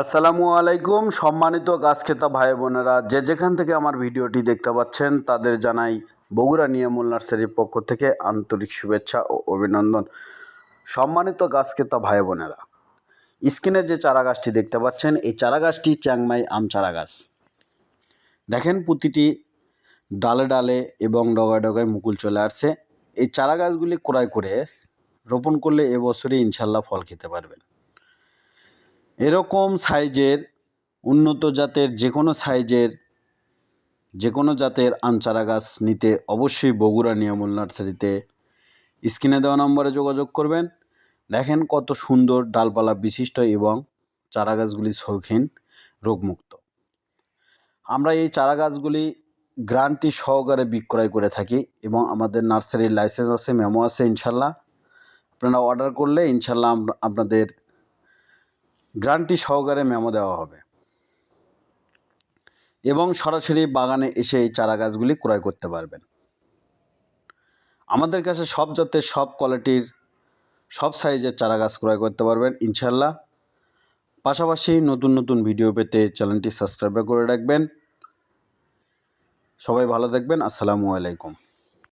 আসসালামু আলাইকুম, সম্মানিত গাছ খেতা ভাই বোনেরা। যে যেখান থেকে আমার ভিডিওটি দেখতে পাচ্ছেন, তাদের জানাই বগুড়া নিয়ামুল নার্সারির পক্ষ থেকে আন্তরিক শুভেচ্ছা ও অভিনন্দন। সম্মানিত গাছ খেতা ভাই বোনেরা, স্ক্রিনে যে চারা গাছটি দেখতে পাচ্ছেন, এই চারা গাছটি চ্যাংমাই আম চারা গাছ দেখেন প্রতিটি ডালে ডালে এবং ডগায় ডগায় মুকুল চলে আসছে। এই চারা গাছগুলি ক্রয় করে রোপণ করলে এবছরে ইনশাল্লাহ ফল খেতে পারবেন। এরকম সাইজের উন্নত জাতের যে কোনো সাইজের যে কোনো জাতের আম চারা গাছ নিতে অবশ্যই বগুড়া নিয়ামুল নার্সারিতে স্ক্রিনে দেওয়া নম্বরে যোগাযোগ করবেন। দেখেন কত সুন্দর ডালপালা বিশিষ্ট এবং চারা গাছগুলি শৌখিন, রোগমুক্ত। আমরা এই চারা গাছগুলি গ্রান্টি সহকারে বিক্রয় করে থাকি এবং আমাদের নার্সারির লাইসেন্স আছে, মেমো আছে ইনশাল্লাহ। আপনারা অর্ডার করলে ইনশাল্লাহ আপ- আপনাদের গ্রান্টি সহকারে মেমো দেওয়া হবে। এবং সরাসরি বাগানে এসে এই চারা গাছগুলি ক্রয় করতে পারবেন। আমাদের কাছে সব জাতের, সব কোয়ালিটির, সব সাইজের চারা গাছ ক্রয় করতে পারবেন ইনশাল্লাহ পাশাপাশি নতুন নতুন ভিডিও পেতে চ্যানেলটি সাবস্ক্রাইব করে রাখবেন। সবাই ভালো থাকবেন। আসসালামু আলাইকুম।